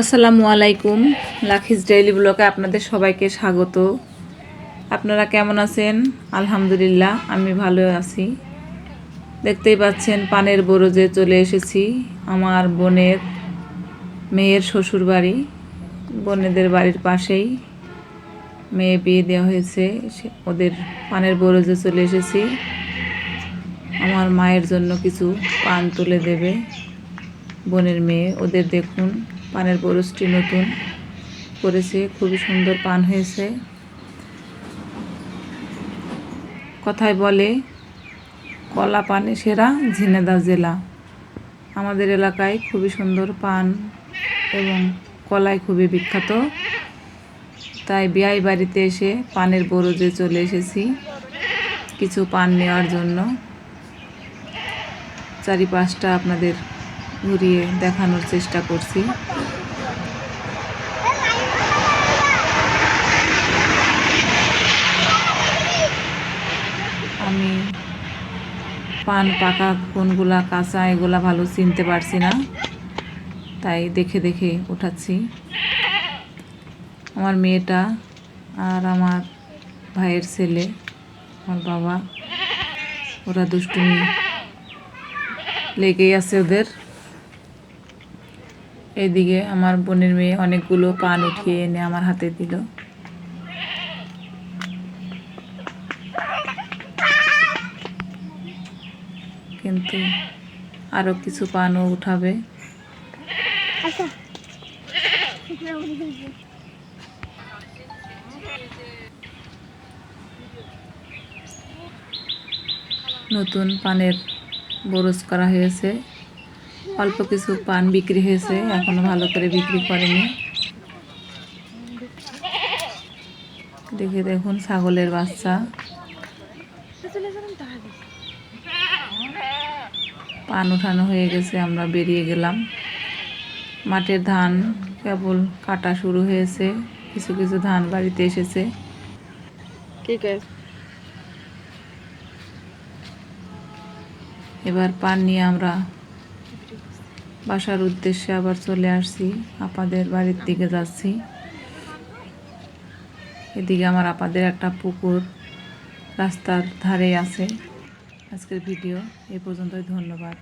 আসসালামু আলাইকুম, লাখিস ডেইলি ব্লকে আপনাদের সবাইকে স্বাগত। আপনারা কেমন আছেন? আলহামদুলিল্লাহ, আমি ভালো আছি। দেখতেই পাচ্ছেন পানের বরজে চলে এসেছি আমার বোনের মেয়ের শ্বশুর বাড়ি বোনেদের বাড়ির পাশেই মেয়ে বিয়ে দেওয়া হয়েছে ওদের পানের বরজে চলে এসেছি। আমার মায়ের জন্য কিছু পান তুলে দেবে বোনের মেয়ে, ওদের দেখুন। পানের বরসটি নতুন করেছে, খুবই সুন্দর পান হয়েছে। কথায় বলে, কলা পানে সেরা ঝিনেদা জেলা। আমাদের এলাকায় খুবই সুন্দর পান এবং কলাই খুবই বিখ্যাত। তাই বিয়াই বাড়িতে এসে পানের বরজে চলে এসেছি কিছু পান নেওয়ার জন্য। চারিপাশটা আপনাদের ঘুরিয়ে দেখানোর চেষ্টা করছি। আমি পান, পাকা কোনগুলা কাঁচা, এগুলা ভালো চিনতে পারছি না। তাই দেখে দেখে উঠাচ্ছি আমার মেয়েটা আর আমার ভাইয়ের ছেলে, আমার বাবা, ওরা দুষ্টুমি লেগেই আছে ওদের। এদিকে আমার বোনের মেয়ে অনেকগুলো পান উঠিয়ে এনে আমার হাতে দিল। কিন্তু আরও কিছু পানও উঠাবে। নতুন পানের বরজ করা হয়েছে। অল্প কিছু পান বিক্রি হয়েছে এখনও ভালো করে বিক্রি করেনি। দেখে দেখুন ছাগলের বাচ্চা। পান উঠানো হয়ে গেছে আমরা বেরিয়ে গেলাম। মাঠের ধান কেবল কাটা শুরু হয়েছে কিছু কিছু ধান বাড়িতে এসেছে। ঠিক আছে এবার পান নিয়ে আমরা বাসার উদ্দেশ্যে আবার চলে আসছি, আপাদের বাড়ির দিকে যাচ্ছি। এদিকে আমার আপাদের একটা পুকুর রাস্তার ধারে আছে। আজকের ভিডিও এ পর্যন্তই, ধন্যবাদ।